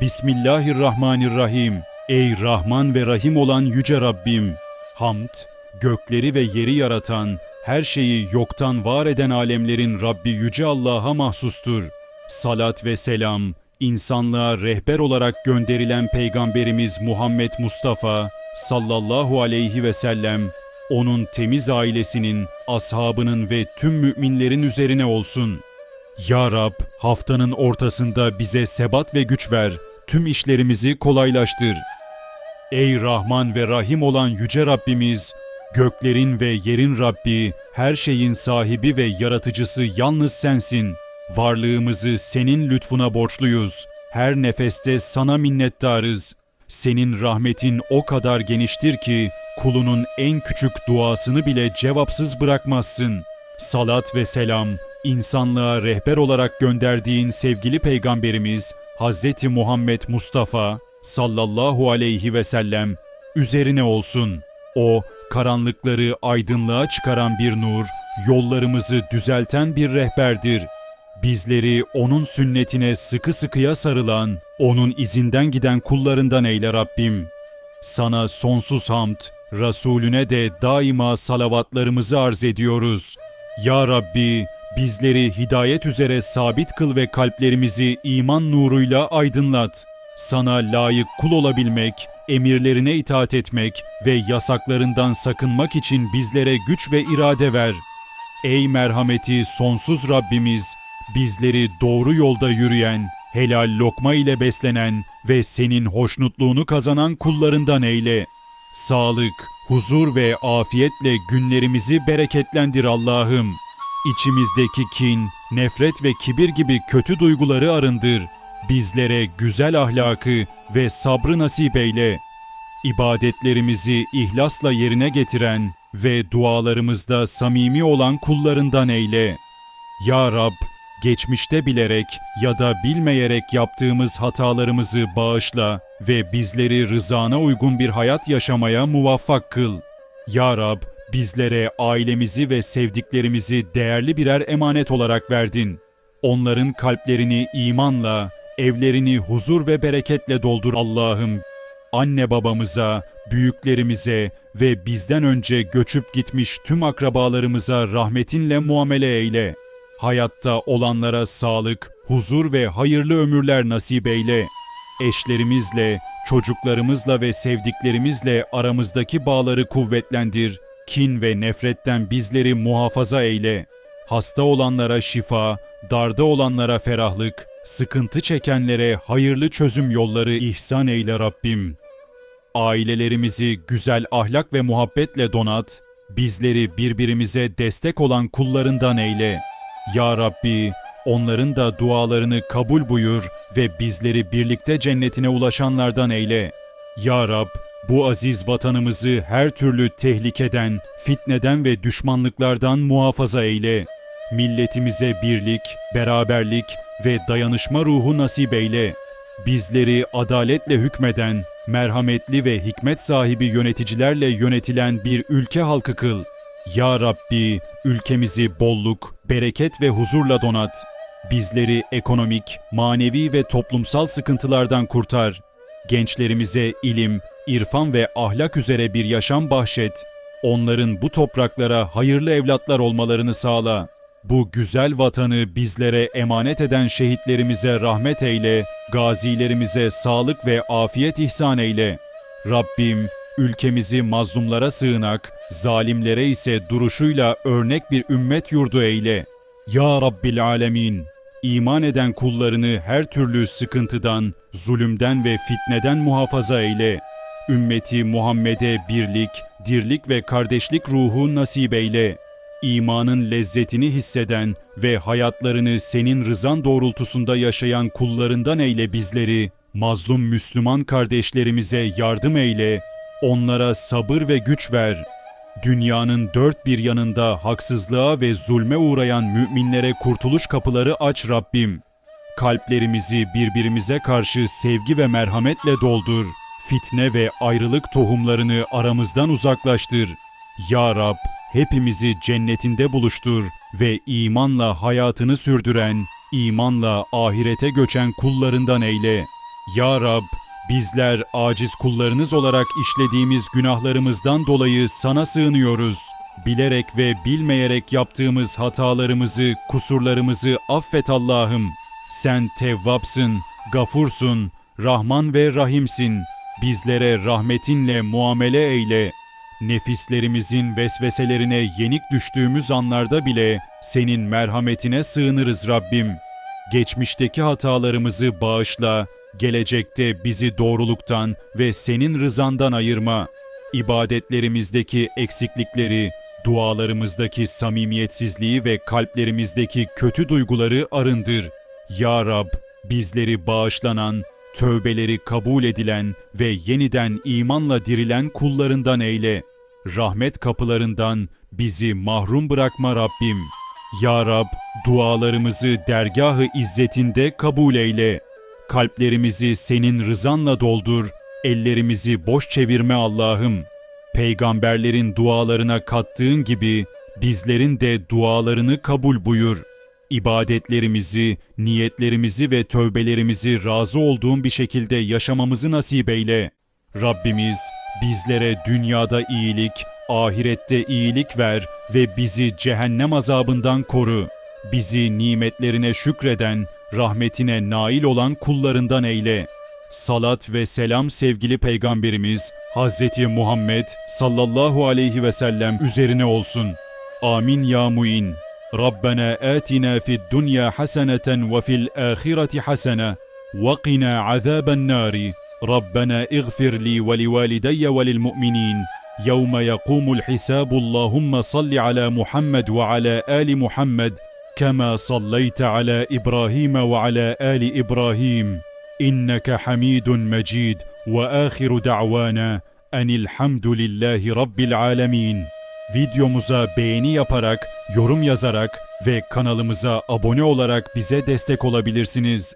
Bismillahirrahmanirrahim. Ey Rahman ve Rahim olan Yüce Rabbim! Hamd, gökleri ve yeri yaratan, her şeyi yoktan var eden alemlerin Rabbi Yüce Allah'a mahsustur. Salat ve selam, insanlığa rehber olarak gönderilen Peygamberimiz Muhammed Mustafa sallallahu aleyhi ve sellem, onun temiz ailesinin, ashabının ve tüm müminlerin üzerine olsun. Ya Rab, haftanın ortasında bize sebat ve güç ver, tüm işlerimizi kolaylaştır. Ey Rahman ve Rahim olan Yüce Rabbimiz, göklerin ve yerin Rabbi, her şeyin sahibi ve yaratıcısı yalnız sensin. Varlığımızı senin lütfuna borçluyuz. Her nefeste sana minnettarız. Senin rahmetin o kadar geniştir ki kulunun en küçük duasını bile cevapsız bırakmazsın. Salat ve selam insanlığa rehber olarak gönderdiğin sevgili peygamberimiz Hazreti Muhammed Mustafa sallallahu aleyhi ve sellem üzerine olsun. O karanlıkları aydınlığa çıkaran bir nur, yollarımızı düzelten bir rehberdir. Bizleri onun sünnetine sıkı sıkıya sarılan, onun izinden giden kullarından eyle Rabbim. Sana sonsuz hamd, Resulüne de daima salavatlarımızı arz ediyoruz. Ya Rabbi, bizleri hidayet üzere sabit kıl ve kalplerimizi iman nuruyla aydınlat. Sana layık kul olabilmek, emirlerine itaat etmek ve yasaklarından sakınmak için bizlere güç ve irade ver. Ey merhameti sonsuz Rabbimiz, bizleri doğru yolda yürüyen, helal lokma ile beslenen ve senin hoşnutluğunu kazanan kullarından eyle. Sağlık, huzur ve afiyetle günlerimizi bereketlendir Allah'ım. İçimizdeki kin, nefret ve kibir gibi kötü duyguları arındır. Bizlere güzel ahlakı ve sabrı nasip eyle. İbadetlerimizi ihlasla yerine getiren ve dualarımızda samimi olan kullarından eyle. Ya Rab, geçmişte bilerek ya da bilmeyerek yaptığımız hatalarımızı bağışla ve bizleri rızana uygun bir hayat yaşamaya muvaffak kıl. Ya Rab, bizlere ailemizi ve sevdiklerimizi değerli birer emanet olarak verdin. Onların kalplerini imanla, evlerini huzur ve bereketle doldur Allah'ım. Anne babamıza, büyüklerimize ve bizden önce göçüp gitmiş tüm akrabalarımıza rahmetinle muamele eyle. Hayatta olanlara sağlık, huzur ve hayırlı ömürler nasip eyle. Eşlerimizle, çocuklarımızla ve sevdiklerimizle aramızdaki bağları kuvvetlendir. Kin ve nefretten bizleri muhafaza eyle. Hasta olanlara şifa, darda olanlara ferahlık, sıkıntı çekenlere hayırlı çözüm yolları ihsan eyle Rabbim. Ailelerimizi güzel ahlak ve muhabbetle donat, bizleri birbirimize destek olan kullarından eyle. Ya Rabbi, onların da dualarını kabul buyur ve bizleri birlikte cennetine ulaşanlardan eyle. Ya Rab, bu aziz vatanımızı her türlü tehlikeden, fitneden ve düşmanlıklardan muhafaza eyle. Milletimize birlik, beraberlik ve dayanışma ruhu nasip eyle. Bizleri adaletle hükmeden, merhametli ve hikmet sahibi yöneticilerle yönetilen bir ülke halkı kıl. Ya Rabbi, ülkemizi bolluk, bereket ve huzurla donat. Bizleri ekonomik, manevi ve toplumsal sıkıntılardan kurtar. Gençlerimize ilim, irfan ve ahlak üzere bir yaşam bahşet. Onların bu topraklara hayırlı evlatlar olmalarını sağla. Bu güzel vatanı bizlere emanet eden şehitlerimize rahmet eyle, gazilerimize sağlık ve afiyet ihsan eyle. Rabbim, ülkemizi mazlumlara sığınak, zalimlere ise duruşuyla örnek bir ümmet yurdu eyle. Ya Rabbil Alemin, iman eden kullarını her türlü sıkıntıdan, zulümden ve fitneden muhafaza eyle. Ümmeti Muhammed'e birlik, dirlik ve kardeşlik ruhu nasip eyle. İmanın lezzetini hisseden ve hayatlarını senin rızan doğrultusunda yaşayan kullarından eyle bizleri. Mazlum Müslüman kardeşlerimize yardım eyle, onlara sabır ve güç ver. Dünyanın dört bir yanında haksızlığa ve zulme uğrayan müminlere kurtuluş kapıları aç Rabbim. Kalplerimizi birbirimize karşı sevgi ve merhametle doldur. Fitne ve ayrılık tohumlarını aramızdan uzaklaştır. Ya Rab, hepimizi cennetinde buluştur ve imanla hayatını sürdüren, imanla ahirete göçen kullarından eyle. Ya Rab, bizler aciz kullarınız olarak işlediğimiz günahlarımızdan dolayı sana sığınıyoruz. Bilerek ve bilmeyerek yaptığımız hatalarımızı, kusurlarımızı affet Allah'ım. Sen Tevvapsın, Gafursun, Rahman ve Rahimsin. Bizlere rahmetinle muamele eyle. Nefislerimizin vesveselerine yenik düştüğümüz anlarda bile senin merhametine sığınırız Rabbim. Geçmişteki hatalarımızı bağışla, gelecekte bizi doğruluktan ve senin rızandan ayırma. İbadetlerimizdeki eksiklikleri, dualarımızdaki samimiyetsizliği ve kalplerimizdeki kötü duyguları arındır. Ya Rab, bizleri bağışlanan, tövbeleri kabul edilen ve yeniden imanla dirilen kullarından eyle. Rahmet kapılarından bizi mahrum bırakma Rabbim. Ya Rab, dualarımızı dergahı izzetinde kabul eyle. Kalplerimizi senin rızanla doldur, ellerimizi boş çevirme Allah'ım. Peygamberlerin dualarına kattığın gibi bizlerin de dualarını kabul buyur. İbadetlerimizi, niyetlerimizi ve tövbelerimizi razı olduğun bir şekilde yaşamamızı nasip eyle. Rabbimiz bizlere dünyada iyilik, ahirette iyilik ver ve bizi cehennem azabından koru. Bizi nimetlerine şükreden, rahmetine nail olan kullarından eyle. Salat ve selam sevgili peygamberimiz Hazreti Muhammed sallallahu aleyhi ve sellem üzerine olsun. Amin ya muin. ربنا آتنا في الدنيا حسنة وفي الآخرة حسنة وقنا عذاب النار. ربنا اغفر لي ولوالدي وللمؤمنين. يوم يقوم الحساب اللهم صل على محمد وعلى آل محمد كما صليت على إبراهيم وعلى آل إبراهيم. إنك حميد مجيد. وآخر دعوانا أن الحمد لله رب العالمين. Videomuza beğeni yaparak, yorum yazarak ve kanalımıza abone olarak bize destek olabilirsiniz.